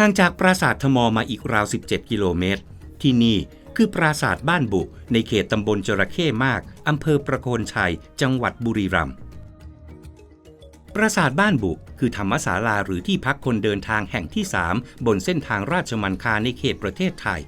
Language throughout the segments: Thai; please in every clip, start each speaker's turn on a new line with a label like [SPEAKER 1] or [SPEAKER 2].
[SPEAKER 1] ห่างจากปราสาททมอมาอีกราว 17 กิโลเมตร ที่นี่คือปราสาทบ้านบุ ในเขตตำบลจระเข้มาก อำเภอประโคนชัย จังหวัดบุรีรัมย์ปราสาทบ้านบุคือธรรมศาลาหรือที่พักคนเดินทางแห่งที่ 3 บนเส้นทางราชมันคาในเขตประเทศไทย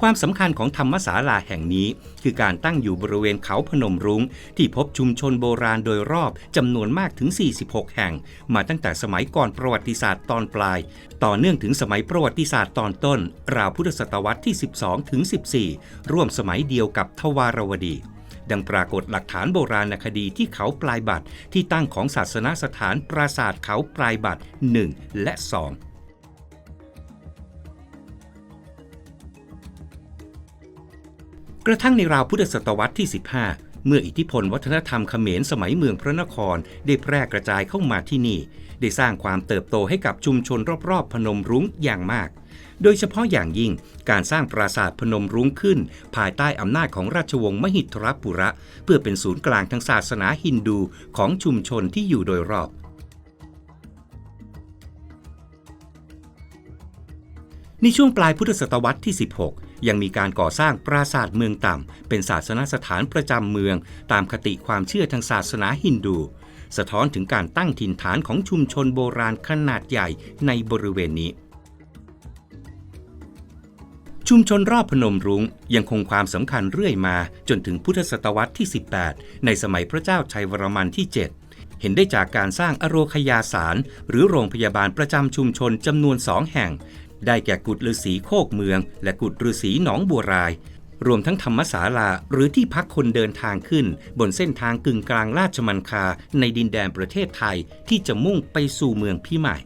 [SPEAKER 1] ความสำคัญของธรรมศาลาแห่งนี้ คือการตั้งอยู่บริเวณเขาพนมรุง้ง ที่พบชุมชนโบราณโดยรอบจำนวนมากถึง 46 แห่ง มาตั้งแต่สมัยก่อนประวัติศาสตร์ตอนปลาย ต่อเนื่องถึงสมัยประวัติศาสตร์ตอนต้น ราวพุทธศตวรรษที่ 12 ถึง 14 ร่วมสมัยเดียวกับทวารวดีดังปรากฏหลักฐานโบราณคดีที่เขาปลายบัตรที่ตั้งของศาสนสถานปราสาทเขาปลายบัตร1และ 2 กระทั่งในราวพุทธศตวรรษที่ 15 เมื่ออิทธิพลวัฒนธรรมเขมรสมัยเมืองพระนคร ได้แพร่กระจายเข้ามาที่นี่ ได้สร้างความเติบโตให้กับชุมชนรอบๆ พนมรุ้งอย่างมาก โดยเฉพาะอย่างยิ่งการสร้างปราสาทพนมรุ้งขึ้น ภายใต้อำนาจของราชวงศ์มหิทรปุระ เพื่อเป็นศูนย์กลางทางศาสนาฮินดูของชุมชนที่อยู่โดยรอบในช่วงปลายพุทธศตวรรษที่ 16 ยังมีการก่อสร้างปราสาทเมืองต่ำ เป็นศาสนสถานประจำเมือง ตามคติความเชื่อทางศาสนาฮินดู สะท้อนถึงการตั้งถิ่นฐานของชุมชนโบราณขนาดใหญ่ในบริเวณนี้ ชุมชนรอบพนมรุ้งยังคงความสำคัญเรื่อยมาจนถึงพุทธศตวรรษที่ 18 ในสมัยพระเจ้าชัยวรมันที่ 7เห็นได้จากการสร้างอโรคยาสารหรือโรงพยาบาลประจำชุมชนจำนวนสองแห่ง ได้แก่กุฏฤาษีโคกเมือง และกุฏฤาษีหนองบัวราย รวมทั้งธรรมศาลาหรือที่พักคนเดินทางขึ้น บนเส้นทางกึ่งกลางราชมันคาในดินแดนประเทศไทยที่จะมุ่งไปสู่เมืองพิมาย